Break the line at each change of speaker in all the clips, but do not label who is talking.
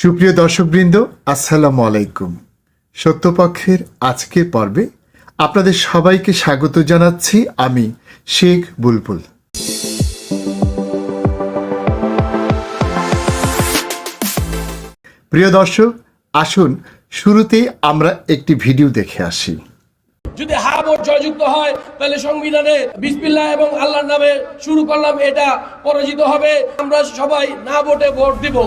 সুপ্রিয় দর্শকবৃন্দ, আসসালামু আলাইকুম। সত্যপক্ষের আজকের পর্বে আপনাদের সবাইকে স্বাগত জানাচ্ছি আমি শেখ বুলবুল। প্রিয় দর্শক, আসুন শুরুতেই আমরা একটি ভিডিও দেখে আসি।
যদি হা ভোট জয়যুক্ত হয়, তাহলে সংবিধানে বিসমিল্লাহ এবং আল্লাহর নামে শুরু করলাম, এটা পরাজিত হবে। আমরা সবাই না ভোটে ভোট দিব।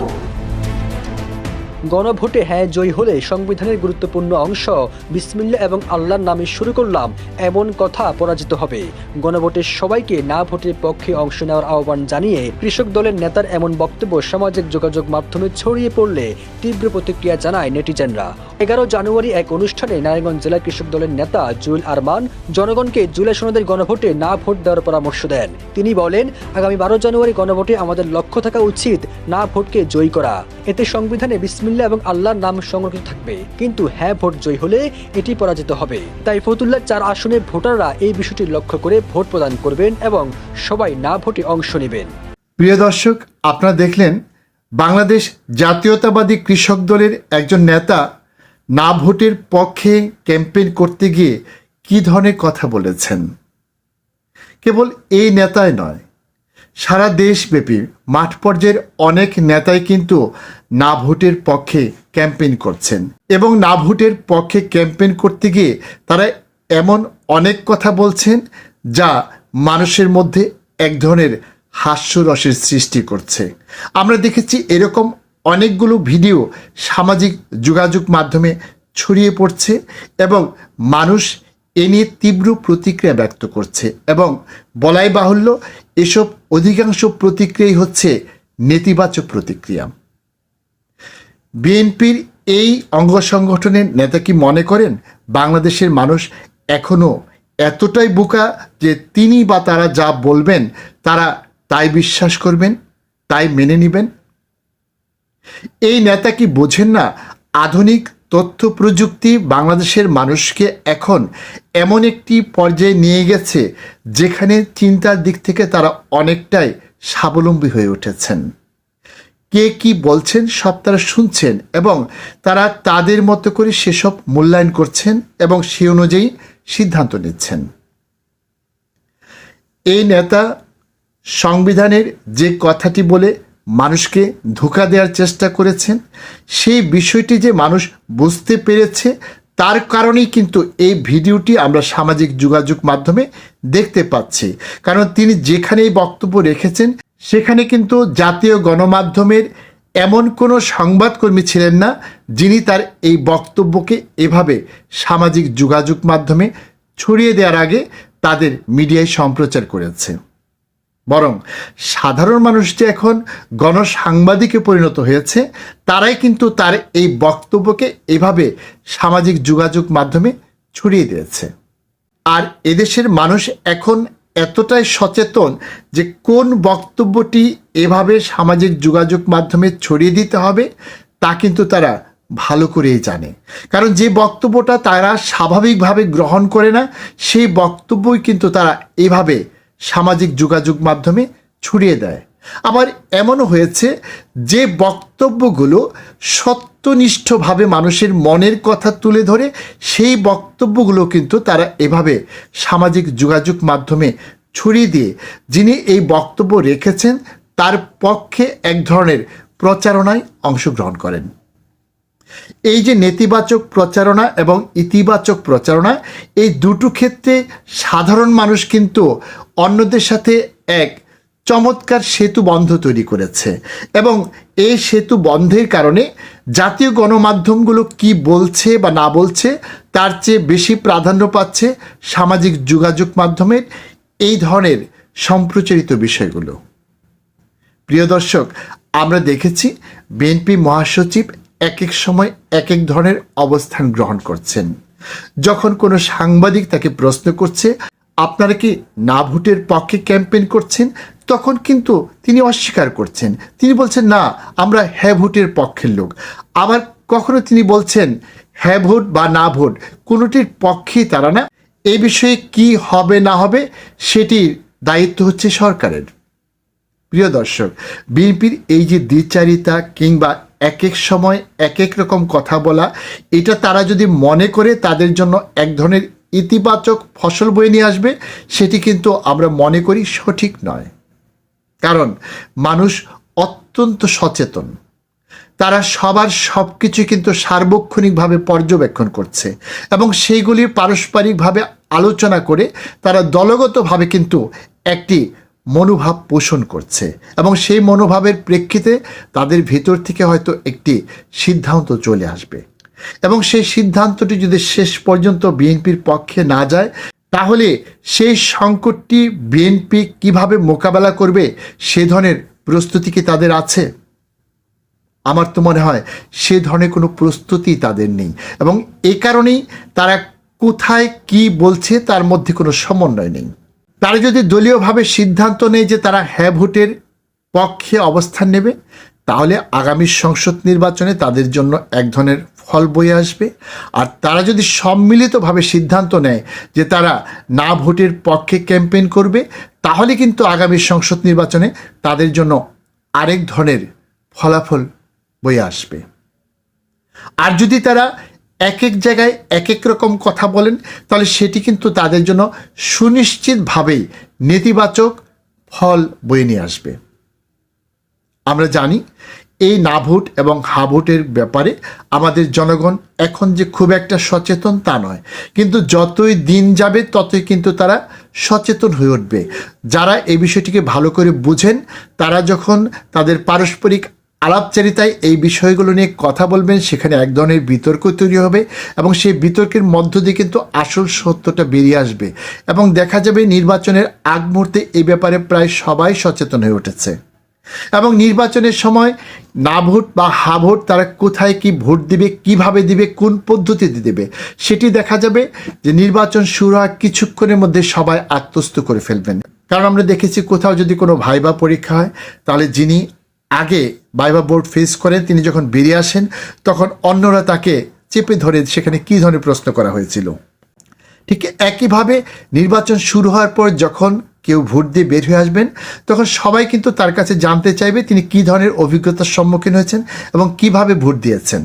গণভোটে হ্যাঁ জয়ী হলে সংবিধানের গুরুত্বপূর্ণ অংশ বিসমিল্লা এবং আল্লাহর নামে শুরু করলাম, এমন কথা পরাজিত হবে। গণভোটে সবাইকে না ভোটের পক্ষে অংশ নেওয়ার আহ্বান জানিয়ে কৃষক দলের নেতার এমন বক্তব্য সামাজিক যোগাযোগ মাধ্যমে ছড়িয়ে পড়লে তীব্র প্রতিক্রিয়া জানায় নেটিজেনরা। এগারো জানুয়ারি এক অনুষ্ঠানে নারায়ণগঞ্জ জেলা কৃষক দলের নেতা জুয়েল আরমান জনগণকে জুলাই সনদের গণভোটে না ভোট দেওয়ার পরামর্শ দেন। তিনি বলেন, আগামী বারো জানুয়ারি গণভোটে আমাদের লক্ষ্য থাকা উচিত না ভোটকে জয়ী করা। এতে সংবিধানে বিসমিল্লা এবং আল্লাহর নাম সংরক্ষিত থাকবে। কিন্তু হ্যাঁ ভোট জয়ী হলে এটি পরাজিত হবে। তাই ফতুল্লার চার আসনে ভোটাররা এই বিষয়টি লক্ষ্য করে ভোট প্রদান করবেন এবং সবাই না ভোটে অংশ নেবেন।
প্রিয় দর্শক, আপনারা দেখলেন, বাংলাদেশ জাতীয়তাবাদী কৃষক দলের একজন নেতা না ভোটের পক্ষে ক্যাম্পেইন করতে গিয়ে কি ধরনের কথা বলেছেন? কেবল এই নেতাই নয়, সারা দেশব্যাপী মাঠ পর্যায়ের অনেক নেতাই কিন্তু না ভোটের পক্ষে ক্যাম্পেইন করছেন এবং না ভোটের পক্ষে ক্যাম্পেইন করতে গিয়ে তারা এমন অনেক কথা বলছেন যা মানুষের মধ্যে এক ধরনের হাস্যরসের সৃষ্টি করছে। আমরা দেখেছি এরকম অনেকগুলো ভিডিও সামাজিক যোগাযোগ মাধ্যমে ছড়িয়ে পড়ছে এবং মানুষ এ নিয়ে তীব্র প্রতিক্রিয়া ব্যক্ত করছে এবং বলাই বাহুল্য এসব অধিকাংশ প্রতিক্রিয়াই হচ্ছে নেতিবাচক প্রতিক্রিয়া। বিএনপির এই অঙ্গ সংগঠনের নেতা কি মনে করেন? বাংলাদেশের মানুষ এখনও এতটাই বোকা যে তিনি বা তারা যা বলবেন তারা তাই বিশ্বাস করবেন, তাই মেনে নেবেন? এই নেতা কি বোঝেন না আধুনিক তথ্য প্রযুক্তি বাংলাদেশের মানুষকে এখন এমন একটি পর্যায়ে নিয়ে গেছে যেখানে চিন্তার দিক থেকে তারা অনেকটাই স্বাবলম্বী হয়ে উঠেছেন। কে কি বলছেন, সব তারা শুনছেন এবং তারা তাদের মতো করে সেসব মূল্যায়ন করছেন এবং সে অনুযায়ী সিদ্ধান্ত নিচ্ছেন। এই নেতা সংবিধানের যে কথাটি বলে মানুষকে ধোকা দেওয়ার চেষ্টা করেছেন। সেই বিষয়টি যে মানুষ বুঝতে পেরেছে, তার কারণেই কিন্তু এই ভিডিওটি আমরা সামাজিক যোগাযোগ মাধ্যমে দেখতে পাচ্ছি। কারণ তিনি যেখানেই বক্তব্য রেখেছেন, সেখানে কিন্তু জাতীয় গণমাধ্যমের এমন কোনো সংবাদকর্মী ছিলেন না, যিনি তার এই বক্তব্যকে এভাবে সামাজিক যোগাযোগ মাধ্যমে ছড়িয়ে দেওয়ার আগে তাদের মিডিয়ায় সম্প্রচার করেছে। বরং সাধারণ মানুষ যে এখন গণসাংবাদিকে পরিণত হয়েছে, তারাই কিন্তু তার এই বক্তব্যকে এভাবে সামাজিক যোগাযোগ মাধ্যমে ছড়িয়ে দিয়েছে। আর এদেশের মানুষ এখন এতটাই সচেতন যে কোন বক্তব্যটি এভাবে সামাজিক যোগাযোগ মাধ্যমে ছড়িয়ে দিতে হবে, তা কিন্তু তারা ভালো করেই জানে। কারণ যে বক্তব্যটা তারা স্বাভাবিকভাবে গ্রহণ করে না, সেই বক্তব্যই কিন্তু তারা এভাবে সামাজিক যোগাযোগ মাধ্যমে ছড়িয়ে দেয়। আবার এমনও হয়েছে যে বক্তব্যগুলো সত্যনিষ্ঠভাবে মানুষের মনের কথা তুলে ধরে, সেই বক্তব্যগুলো কিন্তু তারা এভাবে সামাজিক যোগাযোগ মাধ্যমে ছড়িয়ে দিয়ে, যিনি এই বক্তব্য রেখেছেন, তার পক্ষে এক ধরনের প্রচারণায় অংশগ্রহণ করেন। এই যে নেতিবাচক প্রচারণা এবং ইতিবাচক প্রচারণা, এই দুটো ক্ষেত্রে সাধারণ মানুষ কিন্তু অন্যদের সাথে এক চমৎকার সেতু বন্ধ তৈরি করেছে। এবং এই সেতু বন্ধের কারণে জাতীয় গণমাধ্যমগুলো কি বলছে বা না বলছে, তার চেয়ে বেশি প্রাধান্য পাচ্ছে সামাজিক যোগাযোগ মাধ্যমের এই ধরনের সম্প্রচারিত বিষয়গুলো। প্রিয় দর্শক, আমরা দেখেছি বিএনপি মহাসচিব এক এক সময় এক এক ধরনের অবস্থান গ্রহণ করছেন। যখন কোনো সাংবাদিক তাকে প্রশ্ন করছে, আপনারা কি না ভোটের পক্ষে ক্যাম্পেইন করছেন? তখন কিন্তু তিনি অস্বীকার করছেন। তিনি বলছেন, না, আমরা হ্যাঁ ভোটের পক্ষের লোক। আবার কখনো তিনি বলছেন হ্যাঁ ভোট বা না ভোট কোনোটির পক্ষেই তারা না। এ বিষয়ে কি হবে, না হবে, সেটির দায়িত্ব হচ্ছে সরকারের। প্রিয় দর্শক, বিএনপির এই যে দ্বিচারিতা কিংবা এক এক সময় এক এক রকম কথা বলা। এটা তারা যদি মনে করে, তাদের জন্য এক ধরনের ইতিবাচক ফসল বয়ে নিয়ে আসবে, সেটি কিন্তু আমরা মনে করি সঠিক নয়। কারণ মানুষ অত্যন্ত সচেতন। তারা সবার সব কিছু কিন্তু সার্বক্ষণিকভাবে পর্যবেক্ষণ করছে এবং সেইগুলির পারস্পরিকভাবে আলোচনা করে তারা দলগতভাবে কিন্তু একটি মনোভাব পোষণ করছে এবং সেই মনোভাবের প্রেক্ষিতে তাদের ভিতর থেকে হয়তো একটি সিদ্ধান্ত চলে আসবে। এবং সেই সিদ্ধান্তটি যদি শেষ পর্যন্ত বিএনপির পক্ষে না যায়, তাহলে সেই সংকটটি বিএনপি কীভাবে মোকাবেলা করবে সে ধরনের প্রস্তুতি কি তাদের আছে? আমার তো মনে হয় সে ধরনের কোনো প্রস্তুতি তাদের নেই। এবং এ কারণেই তারা কোথায় কি বলছে তার মধ্যে কোনো সমন্বয় নেই। তারা যদি দলীয়ভাবে সিদ্ধান্ত নেয় যে তারা হ্যাঁ ভোটের পক্ষে অবস্থান নেবে, তাহলে আগামী সংসদ নির্বাচনে তাদের জন্য এক ধরনের ফল বয়ে আসবে। আর তারা যদি সম্মিলিতভাবে সিদ্ধান্ত নেয় যে তারা না ভোটের পক্ষে ক্যাম্পেইন করবে, তাহলে কিন্তু আগামী সংসদ নির্বাচনে তাদের জন্য আরেক ধরনের ফলাফল বয়ে আসবে। আর যদি তারা এক এক জায়গায় এক এক রকম কথা বলেন, তাহলে সেটি কিন্তু তাদের জন্য সুনিশ্চিতভাবেই নেতিবাচক ফল বয়ে নিয়ে আসবে। আমরা জানি এই না ভোট এবং হা ভোটের ব্যাপারে আমাদের জনগণ এখন যে খুব একটা সচেতন তা নয়, কিন্তু যতই দিন যাবে ততই কিন্তু তারা সচেতন হয়ে উঠবে। যারা এই বিষয়টিকে ভালো করে বুঝেন, তারা যখন তাদের পারস্পরিক আলাপচারিতায় এই বিষয়গুলো নিয়ে কথা বলবেন, সেখানে এক ধরনের বিতর্ক তৈরি হবে এবং সেই বিতর্কের মধ্য দিয়ে কিন্তু আসল সত্যটা বেরিয়ে আসবে এবং দেখা যাবে নির্বাচনের আগ মুহূর্তে এই ব্যাপারে প্রায় সবাই সচেতন হয়ে উঠেছে। এবং নির্বাচনের সময় না ভোট বা হা ভোট তারা কোথায় কি ভোট দিবে, কীভাবে দিবে, কোন পদ্ধতিতে দিবে, সেটি দেখা যাবে যে নির্বাচন শুরু হওয়ার কিছুক্ষণের মধ্যে সবাই আত্মস্থ করে ফেলবেন। কারণ আমরা দেখেছি কোথাও যদি কোনো ভাইবা পরীক্ষা হয়, তাহলে যিনি আগে ভাইবা বোর্ড ফেস করেন, তিনি যখন বেরিয়ে আসেন, তখন অন্যরা তাকে চেপে ধরে সেখানে কী ধরনের প্রশ্ন করা হয়েছিল? ঠিক একইভাবে নির্বাচন শুরু হওয়ার পর যখন কেউ ভোট দিয়ে বের হয়ে আসবেন, তখন সবাই কিন্তু তার কাছে জানতে চাইবে তিনি কী ধরনের অভিজ্ঞতার সম্মুখীন হয়েছেন এবং কীভাবে ভোট দিয়েছেন।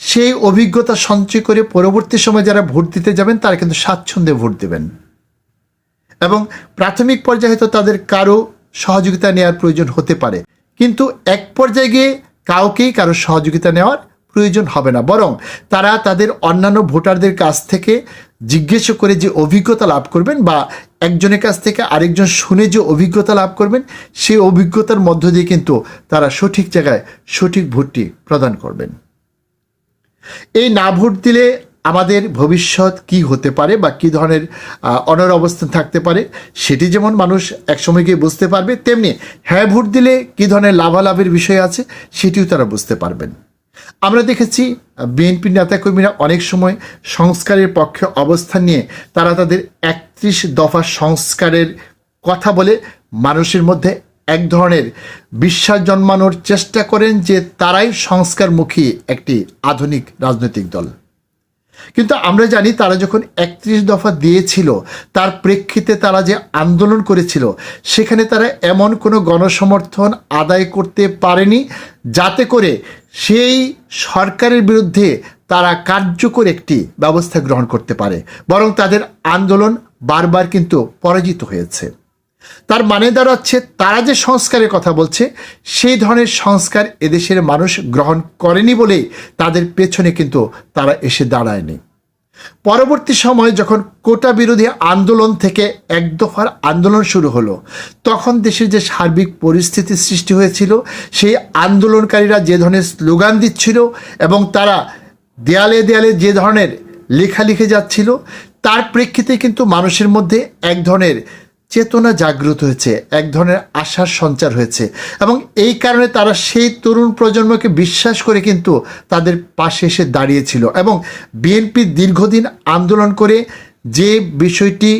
সেই অভিজ্ঞতা সঞ্চয় করে পরবর্তী সময় যারা ভোট দিতে যাবেন, তারা কিন্তু স্বাচ্ছন্দ্যে ভোট দেবেন। এবং প্রাথমিক পর্যায়ে হয়তো তাদের কারও সহযোগিতা নেওয়ার প্রয়োজন হতে পারে। কিন্তু এক পর্যায়ে গিয়ে কাউকেই কারও সহযোগিতা নেওয়ার প্রয়োজন হবে না। বরং তারা তাদের অন্যান্য ভোটারদের কাছ থেকে জিজ্ঞেস করে যে অভিজ্ঞতা লাভ করবেন বা একজনের কাছ থেকে আরেকজন শুনে যে অভিজ্ঞতা লাভ করবেন সেই অভিজ্ঞতার মধ্য দিয়ে কিন্তু তারা সঠিক জায়গায় সঠিক ভোটটি প্রদান করবেন। এই না ভোট দিলে আমাদের ভবিষ্যৎ কি হতে পারে বা কী ধরনের অনর অবস্থান থাকতে পারে, সেটি যেমন মানুষ একসময় গিয়ে বুঝতে পারবে, তেমনি হ্যাঁ ভোট দিলে কি ধরনের লাভালাভের বিষয় আছে সেটিও তারা বুঝতে পারবেন। আমরা দেখেছি বিএনপি নেতাকর্মীরা অনেক সময় সংস্কারের পক্ষে অবস্থান নিয়ে তারা তাদের একত্রিশ দফা সংস্কারের কথা বলে মানুষের মধ্যে এক ধরনের বিশ্বাস জন্মানোর চেষ্টা করেন যে তারাই সংস্কারমুখী একটি আধুনিক রাজনৈতিক দল। কিন্তু আমরা জানি তারা যখন একত্রিশ দফা দিয়েছিল, তার প্রেক্ষিতে তারা যে আন্দোলন করেছিল, সেখানে তারা এমন কোনো গণসমর্থন আদায় করতে পারেনি যাতে করে সেই সরকারের বিরুদ্ধে তারা কার্যকর একটি ব্যবস্থা গ্রহণ করতে পারে। বরং তাদের আন্দোলন বারবার কিন্তু পরাজিত হয়েছে। তার মানে দাঁড়াচ্ছে, তারা যে সংস্কারের কথা বলছে, সেই ধরনের সংস্কার এদেশের মানুষ গ্রহণ করেনি বলেই তাদের পেছনে কিন্তু তারা এসে দাঁড়ায়নি। পরবর্তী সময়ে যখন কোটা বিরোধী আন্দোলন থেকে এক দফার আন্দোলন শুরু হলো, তখন দেশের যে সার্বিক পরিস্থিতি সৃষ্টি হয়েছিল, সেই আন্দোলনকারীরা যে ধরনের স্লোগান দিচ্ছিল এবং তারা দেয়ালে দেয়ালে যে ধরনের লেখা লিখে যাচ্ছিল, তার প্রেক্ষিতে কিন্তু মানুষের মধ্যে এক ধরনের চেতনা জাগ্রত হয়েছে, এক ধরনের আশার সঞ্চার হয়েছে এবং এই কারণে তারা সেই তরুণ প্রজন্মকে বিশ্বাস করে কিন্তু তাদের পাশে এসে দাঁড়িয়েছিল এবং বিএনপি দীর্ঘদিন আন্দোলন করে যে বিষয়টি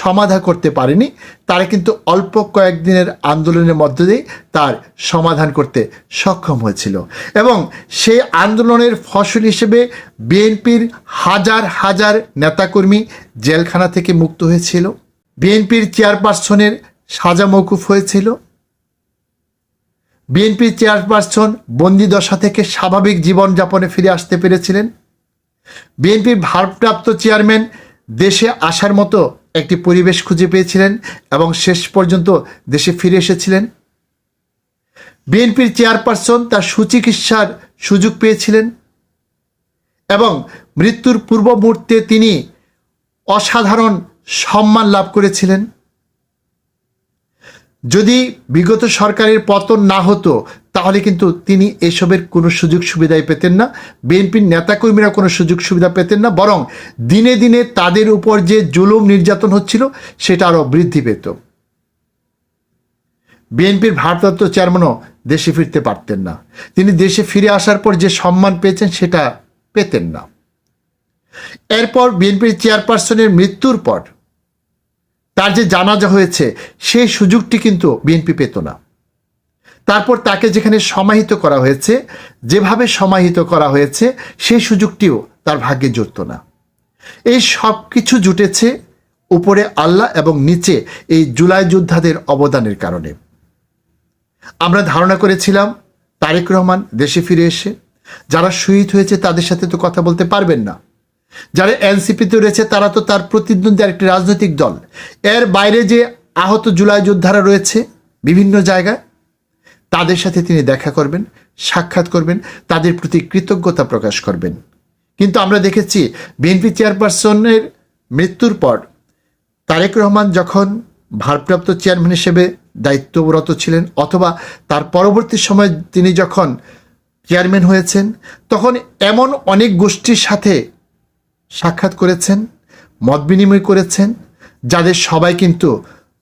সমাধা করতে পারেনি, তারা কিন্তু অল্প কয়েকদিনের আন্দোলনের মধ্য দিয়ে তার সমাধান করতে সক্ষম হয়েছিল এবং সেই আন্দোলনের ফসল হিসেবে বিএনপির হাজার হাজার নেতাকর্মী জেলখানা থেকে মুক্ত হয়েছিল। বিএনপির চেয়ারপারসনের সাজা মৌকুফ হয়েছিল। বিএনপির চেয়ারপারসন বন্দি দশা থেকে স্বাভাবিক জীবনযাপনে ফিরে আসতে পেরেছিলেন। বিএনপির ভারপ্রাপ্ত চেয়ারম্যান দেশে আসার মতো একটি পরিবেশ খুঁজে পেয়েছিলেন এবং শেষ পর্যন্ত দেশে ফিরে এসেছিলেন। বিএনপির চেয়ারপারসন তার সুচিকিৎসার সুযোগ পেয়েছিলেন এবং মৃত্যুর পূর্ব মুহূর্তে তিনি অসাধারণ সম্মান লাভ করেছিলেন। যদি বিগত সরকারের পতন না হতো, তাহলে কিন্তু তিনি এসবের কোনো সুযোগ সুবিধাই পেতেন না, বিএনপির নেতাকর্মীরা কোনো সুযোগ সুবিধা পেতেন না, বরং দিনে দিনে তাদের উপর যে জুলুম নির্যাতন হচ্ছিল, সেটা আরও বৃদ্ধি পেত। বিএনপির ভারপ্রাপ্ত চেয়ারম্যানও দেশে ফিরতে পারতেন না। তিনি দেশে ফিরে আসার পর যে সম্মান পেয়েছেন, সেটা পেতেন না। এরপর বিএনপির চেয়ারপারসনের মৃত্যুর পর তার যে জানাজা হয়েছে, সেই সুযোগটি কিন্তু বিএনপি পেত না। তারপর তাকে যেখানে সমাহিত করা হয়েছে, যেভাবে সমাহিত করা হয়েছে, সেই সুযোগটিও তার ভাগ্যে জুটত না। এই সব কিছু জুটেছে উপরে আল্লাহ এবং নিচে এই জুলাই যোদ্ধাদের অবদানের কারণে। আমরা ধারণা করেছিলাম, তারেক রহমান দেশে ফিরে এসে, যারা শহীদ হয়েছে তাদের সাথে তো কথা বলতে পারবেন না। যারা এনসিপিতে রয়েছে, তারা তো তার প্রতিদ্বন্দ্বী আরেকটি রাজনৈতিক দল। এর বাইরে যে আহত জুলাই যোদ্ধারা রয়েছে বিভিন্ন জায়গায়, তাদের সাথে তিনি দেখা করবেন, সাক্ষাৎ করবেন, তাদের প্রতি কৃতজ্ঞতা প্রকাশ করবেন। কিন্তু আমরা দেখেছি, বিএনপি চেয়ারপারসনের মৃত্যুর পর তারেক রহমান যখন ভারপ্রাপ্ত চেয়ারম্যান হিসেবে দায়িত্বরত ছিলেন, অথবা তার পরবর্তী সময় তিনি যখন চেয়ারম্যান হয়েছেন, তখন এমন অনেক গোষ্ঠীর সাথে সাক্ষাৎ করেছেন, মত বিনিময় করেছেন, যাদের সবাই কিন্তু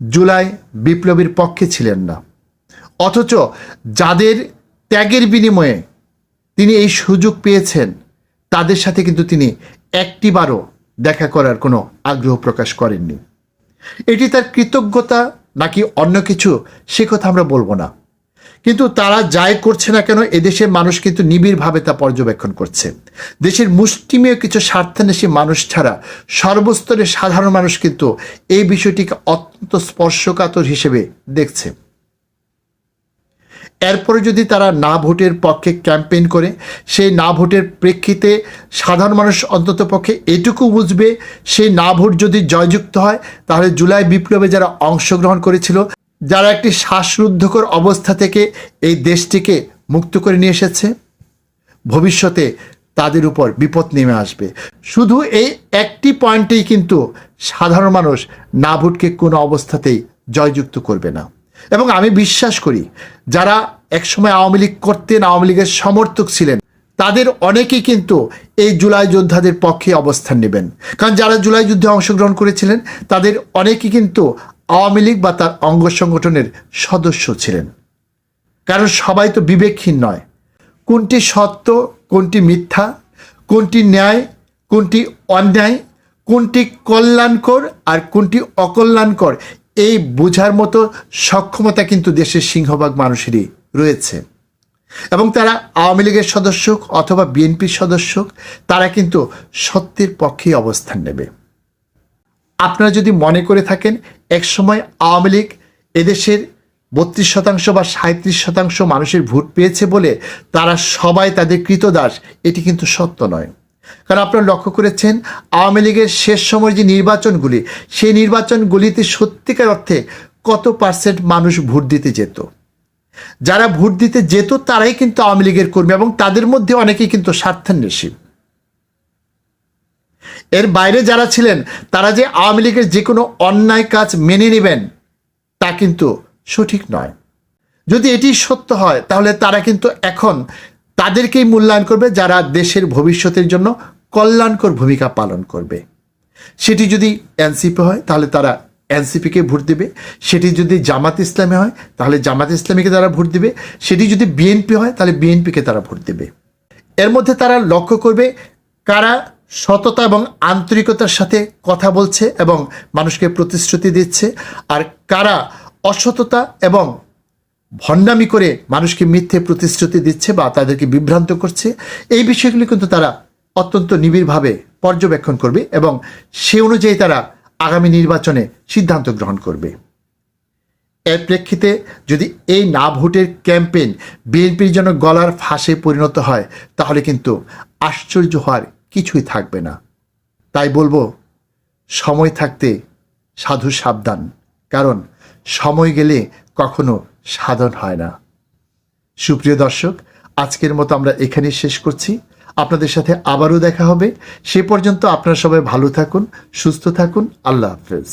জুলাই বিপ্লবীর পক্ষে ছিলেন না। অথচ যাদের ত্যাগের বিনিময়ে তিনি এই সুযোগ পেয়েছেন, তাদের সাথে কিন্তু তিনি একটিবারও দেখা করার কোনো আগ্রহ প্রকাশ করেননি। এটি তার কৃতজ্ঞতা নাকি অন্য কিছু, সে কথা আমরা বলব না। কিন্তু তারা যাই করছে না কেন, এদেশের মানুষ কিন্তু নিবিড়ভাবে তা পর্যবেক্ষণ করছে। দেশের মুষ্টিমেয় কিছু স্বার্থান্বেষী মানুষ ছাড়া সর্বস্তরের সাধারণ মানুষ কিন্তু এই বিষয়টিকে অত্যন্ত স্পর্শকাতর হিসেবে দেখছে। এরপরে যদি তারা না ভোটের পক্ষে ক্যাম্পেইন করে, সেই না ভোটের প্রেক্ষিতে সাধারণ মানুষ অন্তত পক্ষে এটুকু বুঝবে, সেই না ভোট যদি জয়যুক্ত হয়, তাহলে জুলাই বিপ্লবে যারা অংশগ্রহণ করেছিল যারা একটি শ্বাসরুদ্ধকর অবস্থা থেকে এই দেশটিকে মুক্ত করে নিয়ে এসেছে, ভবিষ্যতে তাদের উপর বিপদ নেমে আসবে। শুধু এই একটি পয়েন্টেই কিন্তু সাধারণ মানুষ না ভোটকে কোনো অবস্থাতেই জয়যুক্ত করবে না। এবং আমি বিশ্বাস করি, যারা একসময় আওয়ামী লীগ করতেন, আওয়ামী লীগের সমর্থক ছিলেন, তাদের অনেকেই কিন্তু এই জুলাই যোদ্ধাদের পক্ষে অবস্থান নেবেন। কারণ যারা জুলাই যুদ্ধে অংশগ্রহণ করেছিলেন, তাদের অনেকেই কিন্তু আওয়ামী লীগ বা তার অঙ্গ সংগঠনের সদস্য ছিলেন। কারণ সবাই তো বিবেকহীন নয়। কোনটি সত্য, কোনটি মিথ্যা, কোনটি ন্যায়, কোনটি অন্যায়, কোনটি কল্যাণকর আর কোনটি অকল্যাণকর, এই বোঝার মতো সক্ষমতা কিন্তু দেশের সিংহভাগ মানুষেরই রয়েছে। এবং তারা আওয়ামী লীগের সদস্য অথবা বিএনপির সদস্য তারা কিন্তু সত্যের পক্ষেই অবস্থান নেবে। আপনারা যদি মনে করে থাকেন একসময় আওয়ামী লীগ এদেশের বত্রিশ শতাংশ বা সাঁত্রিশ শতাংশ মানুষের ভোট পেয়েছে বলে তারা সবাই তাদের কৃতদাস, এটি কিন্তু সত্য নয়। কারণ আপনারা লক্ষ্য করেছেন, আওয়ামী লীগের শেষ সময়ের যে নির্বাচনগুলি, সেই নির্বাচনগুলিতে সত্যিকার অর্থে কত পার্সেন্ট মানুষ ভোট দিতে যেত? যারা ভোট দিতে যেত, তারাই কিন্তু আওয়ামী লীগের কর্মী এবং তাদের মধ্যে অনেকেই কিন্তু স্বার্থান্বেষী। এর বাইরে যারা ছিলেন, তারা যে আওয়ামী লীগের যে কোনো অন্যায় কাজ মেনে নেবেন, তা কিন্তু সঠিক নয়। যদি এটি সত্য হয়, তাহলে তারা কিন্তু এখন তাদেরকেই মূল্যায়ন করবে, যারা দেশের ভবিষ্যতের জন্য কল্যাণকর ভূমিকা পালন করবে। সেটি যদি এনসিপি হয়, তাহলে তারা এনসিপিকে ভোট দেবে। সেটি যদি জামাত ইসলামী হয়, তাহলে জামাত ইসলামীকে তারা ভোট দেবে। সেটি যদি বিএনপি হয়, তাহলে বিএনপিকে তারা ভোট দেবে। এর মধ্যে তারা লক্ষ্য করবে, কারা সততা এবং আন্তরিকতার সাথে কথা বলছে এবং মানুষকে প্রতিশ্রুতি দিচ্ছে। আর কারা অসততা এবং ভণ্ডামি করে মানুষকে মিথ্যে প্রতিশ্রুতি দিচ্ছে বা তাদেরকে বিভ্রান্ত করছে, এই বিষয়গুলি কিন্তু তারা অত্যন্ত নিবিড়ভাবে পর্যবেক্ষণ করবে এবং সে অনুযায়ী তারা আগামী নির্বাচনে সিদ্ধান্ত গ্রহণ করবে। এর প্রেক্ষিতে যদি এই না ভোটের ক্যাম্পেইন বিএনপির জন্য গলার ফাঁসে পরিণত হয়, তাহলে কিন্তু আশ্চর্য হওয়ার কিছুই থাকবে না। তাই বলব, সময় থাকতে সাধু সাবধান, কারণ সময় গেলে কখনো সাধন হয় না। সুপ্রিয় দর্শক, আজকের মতো আমরা এখানেই শেষ করছি। আপনাদের সাথে আবারও দেখা হবে। সে পর্যন্ত আপনারা সবাই ভালো থাকুন, সুস্থ থাকুন। আল্লাহ হাফেজ।